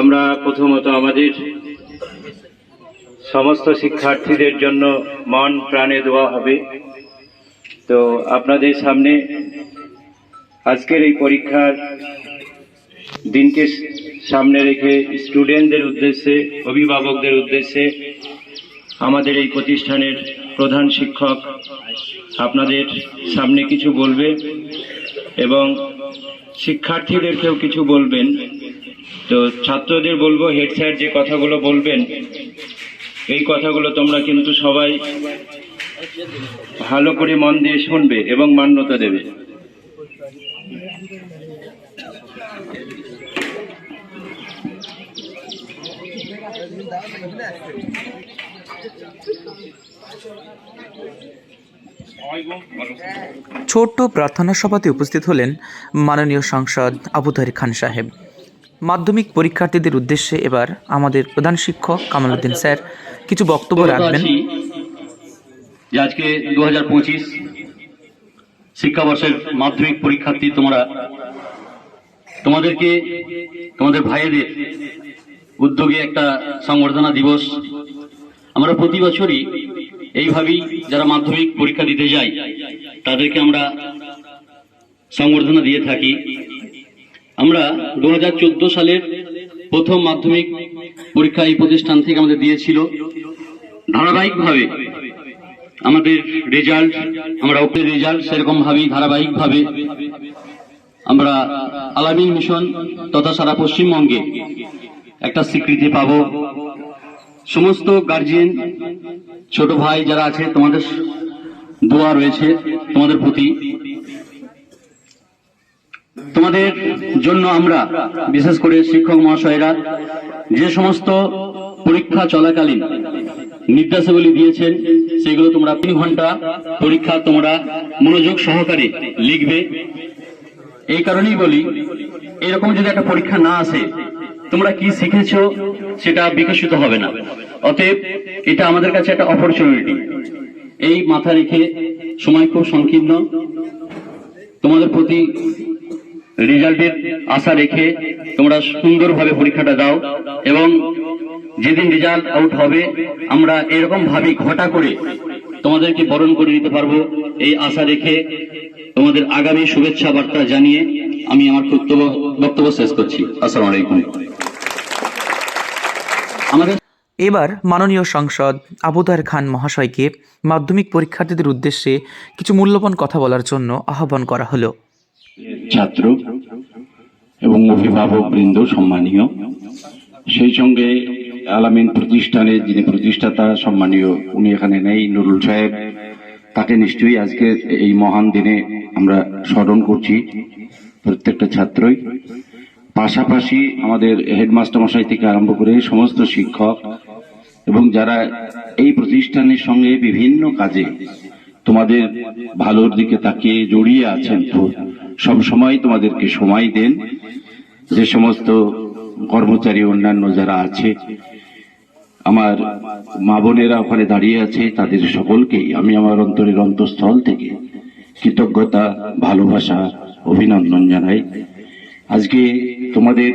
আমরা প্রথমত আমাদের সমস্ত শিক্ষার্থীদের জন্য মন প্রাণে দেওয়া হবে। তো আপনাদের সামনে আজকের এই পরীক্ষার দিনকে সামনে রেখে স্টুডেন্টদের উদ্দেশ্যে, অভিভাবকদের উদ্দেশ্যে আমাদের এই প্রতিষ্ঠানের প্রধান শিক্ষক আপনাদের সামনে কিছু বলবে এবং শিক্ষার্থীদেরকেও কিছু বলবেন। তো ছাত্রদের বলব হেড স্যার যে কথাগুলো বলবেন, এই কথাগুলো তোমরা কিন্তু সবাই ভালো করে মন দিয়ে শুনবে এবং মান্যতা দেবে। ছোট্ট প্রার্থনা সভাতে উপস্থিত হলেন মাননীয় সাংসদ আবু তাহের খান সাহেব। মাধ্যমিক পরীক্ষার্থীদের উদ্দেশ্যে এবার আমাদের প্রধান শিক্ষক কামালউদ্দিন স্যার কিছু বক্তব্য রাখবেন। যে আজকে দু হাজার পঁচিশ শিক্ষাবর্ষের মাধ্যমিক পরীক্ষার্থী তোমরা তোমাদেরকে তোমাদের ভাইয়েদের উদ্যোগে একটা সংবর্ধনা দিবস আমরা প্রতি বছরই এইভাবেই যারা মাধ্যমিক পরীক্ষা দিতে যায় তাদেরকে আমরা সংবর্ধনা দিয়ে থাকি। আমরা দু হাজার চোদ্দ সালের প্রথম মাধ্যমিক পরীক্ষা এই প্রতিষ্ঠান থেকে আমাদের দিয়েছিল। ধারাবাহিকভাবে আমাদের রেজাল্ট আমরা ওকে রেজাল্ট সেরকম ভাবেই ধারাবাহিকভাবে আমরা আলামিন মিশন তথা সারা পশ্চিমবঙ্গে একটা স্বীকৃতি পাব। সমস্ত গার্জিয়ান ছোট ভাই যারা আছে, তোমাদের দোয়া রয়েছে তোমাদের প্রতি। তোমাদের জন্য আমরা, বিশেষ করে শিক্ষক মহাশয়রা, যে সমস্ত পরীক্ষা চলাকালীন নির্দেশাবলী দিয়েছেন, সেগুলো তোমরা তিন ঘণ্টা পরীক্ষা তোমরা মনোযোগ সহকারে লিখবে। এই কারণেই বলি, এরকম যদি একটা পরীক্ষা না আসে, তোমরা কি শিখেছো সেটা বিকশিত হবে না। অতএব এটা আমাদের কাছে একটা অপরচুনিটি। এই মাথা রেখে সময় খুব সংকীর্ণ। তোমাদের প্রতি রেজাল্টের আশা রেখে তোমরা সুন্দরভাবে পরীক্ষাটা দাও এবং যেদিন রেজাল্ট আউট হবে, আমরা এরকম ভাবে ঘটা করে তোমাদেরকে বরণ করে দিতে পারব। এই আশা রেখে তোমাদের আগামী শুভেচ্ছা বার্তা জানিয়ে আমি আমার বক্তব্য শেষ করছি। আসসালামু আলাইকুম আমাদের এবার মাননীয় সাংসদ আবু তাহের খান মহাশয়কে মাধ্যমিক পরীক্ষার্থীদের উদ্দেশ্যে কিছু মূল্যবান কথা বলার জন্য আহ্বান করা হলো। ছাত্র এবং অভিভাবক বৃন্দ সম্মানীয়। সেই সঙ্গে আলামিন প্রতিষ্ঠানের যিনি প্রতিষ্ঠাতা সম্মানীয়, উনি এখানে নেই, নুরুল সাহেব। তাকে নিশ্চয়ই আজকে এই মহান দিনে আমরা স্মরণ করছি প্রত্যেকটা ছাত্রই। পাশাপাশি আমাদের হেডমাস্টার মশাই থেকে আরম্ভ করে সমস্ত শিক্ষক এবং যারা এই প্রতিষ্ঠানের সঙ্গে বিভিন্ন কাজে তোমাদের ভালোর দিকে তাকিয়ে জড়িয়ে আছেন সব সময় তোমাদেরকে সময় দেন। যে সমস্ত কর্মচারী, অন্যান্য যারা আছে, আমার মা বোনেরা ওখানে দাঁড়িয়ে আছে, তাদের সকলকেই আমি আমার অন্তরের অন্তঃস্থল থেকে কৃতজ্ঞতা, ভালোবাসা, অভিনন্দন জানাই। আজকে তোমাদের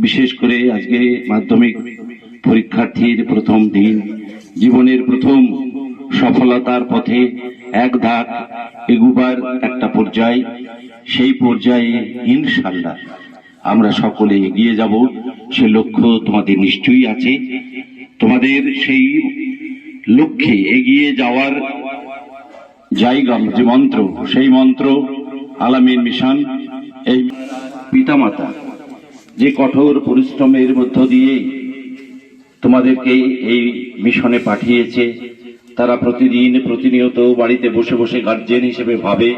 বিশেষ করে আজকে মাধ্যমিক পরীক্ষার্থীর প্রথম দিন, জীবনের প্রথম সফলতার পথে এক ধাপ এগুবার একটা পর্যায় সেই পর্যায়ে ইনশাল্লাহ আমরা সকলে এগিয়ে যাব। সে লক্ষ্য তোমাদের নিশ্চয়ই আছে। তোমাদের সেই লক্ষ্যে এগিয়ে যাওয়ার জায়গা, যে মন্ত্র, সেই মন্ত্র, আলামিন মিশন, এই পিতামাতা, যে কঠোর পরিশ্রমের মধ্য দিয়ে তোমাদেরকে এই মিশনে পাঠিয়েছে, তারা প্রতিদিন প্রতিনিয়ত বাড়িতে বসে বসে গার্জেন হিসেবে ভাবে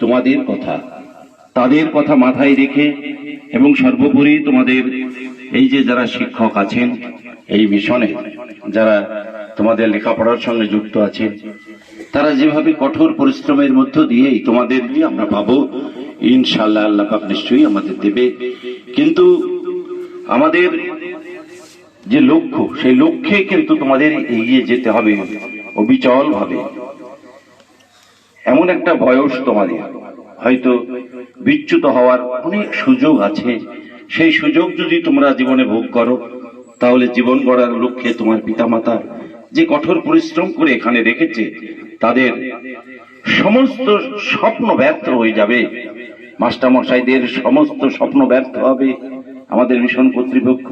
তোমাদের কথা। তাদের কথা মাথায় রেখে এবং সর্বোপরি তোমাদের এই যে যারা শিক্ষক আছেন এই মিশনে, যারা তোমাদের লেখাপড়ার সঙ্গে যুক্ত আছে, তারা যেভাবে কঠোর পরিশ্রমের মধ্য দিয়েই তোমাদের নিয়ে আমরা পাবো ইনশাল্লাহ আল্লাহ নিশ্চয়ই আমাদের দেবে। কিন্তু আমাদের যে লক্ষ্য, সেই লক্ষ্যে কিন্তু তোমাদের এগিয়ে যেতে হবে অবিচল ভাবে এমন একটা বয়স তোমাদের। হয়তো বিচ্যুত হওয়ার অনেক সুযোগ আছে। সেই সুযোগ যদি তোমরা জীবনে ভোগ করো, তাহলে জীবন গড়ার লক্ষ্যে তোমার পিতামাতা যে কঠোর পরিশ্রম করে এখানে রেখেছে, তাদের সমস্ত স্বপ্ন ব্যর্থ হয়ে যাবে। মাস্টারমশাইদের সমস্ত স্বপ্ন ব্যর্থ হবে। আমাদের মিশন কর্তৃপক্ষ,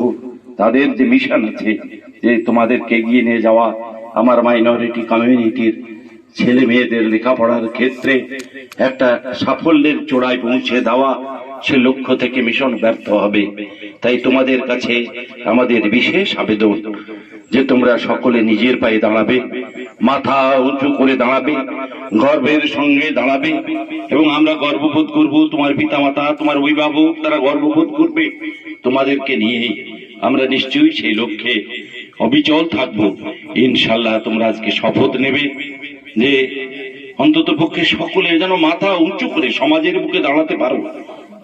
তাদের যে মিশন আছে, যে তোমাদেরকে এগিয়ে নিয়ে যাওয়া, আমার মাইনরিটি কমিউনিটির ছেলে মেয়েদের লেখাপড়ার ক্ষেত্রে একটা সাফল্যের চূড়ায় পৌঁছে দেওয়া সে লক্ষ্য থেকে মিশন ব্যর্থ হবে। তাই তোমাদের কাছে আমাদের বিশেষ আবেদন যে তোমরা সকলে নিজের পায়ে দাঁড়াবে, মাথা উঁচু করে দাঁড়াবে, গর্বের সঙ্গে দাঁড়াবে এবং আমরা গর্ববোধ করব, তোমার পিতামাতা, তোমার অভিভাবক তারা গর্ববোধ করবে। তোমাদেরকে নিয়েই আমরা নিশ্চয়ই সেই লক্ষ্যে অবিচল থাকব। ইনশাল্লাহ তোমরা আজকে শপথ নেবে। যে অন্তত পক্ষে সকলে যেন মাথা উঁচু করে সমাজের বুকে দাঁড়াতে পারো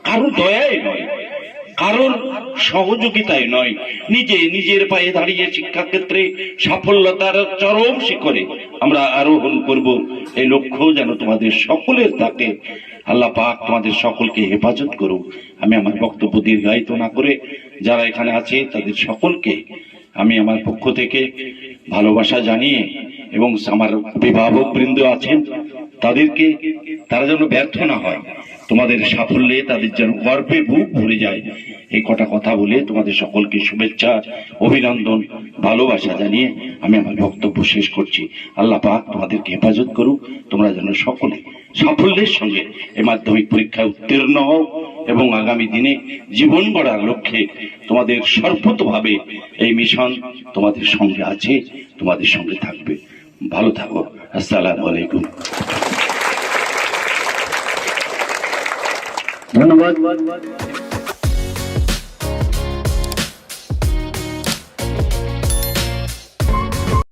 কারোর দয়ায় নয়, কারোর সহযোগিতায় নয়। নিজে নিজের পায়ে দাঁড়িয়ে শিক্ষাক্ষেত্রে সাফল্যতার চরম শিখরে আমরা আরোহণ করব। এই লক্ষ্য যেন তোমাদের সকলের থাকে। আল্লাহ পাক তোমাদের সকলকে হেফাজত করুক। আমি আমার বক্তব্য দীর্ঘায়িত না করে যারা এখানে আছে তাদের সকলকে আমি আমার পক্ষ থেকে ভালোবাসা জানিয়ে এবং আমার অভিভাবক বৃন্দ আছেন, তাদেরকে তারা যেন ব্যর্থ না হয়। তোমাদের সাফল্যে তাদের যেন গর্বে বুক ভরে যায়। এই কটা কথা বলে তোমাদের সকলকে শুভেচ্ছা, অভিনন্দন, ভালোবাসা জানিয়ে আমি আমার বক্তব্য শেষ করছি। আল্লাহ পাক তোমাদেরকে হেফাজত করুক, তোমরা যেন সকলে সাফল্যের সঙ্গে এই মাধ্যমিক পরীক্ষায় উত্তীর্ণ হও এবং আগামী দিনে জীবন গড়ার লক্ষ্যে তোমাদের সর্বতভাবে এই মিশন তোমাদের সঙ্গে আছে, তোমাদের সঙ্গে থাকবে। ভালো থাকো। আসসালাম আলাইকুম। ধন্যবাদ।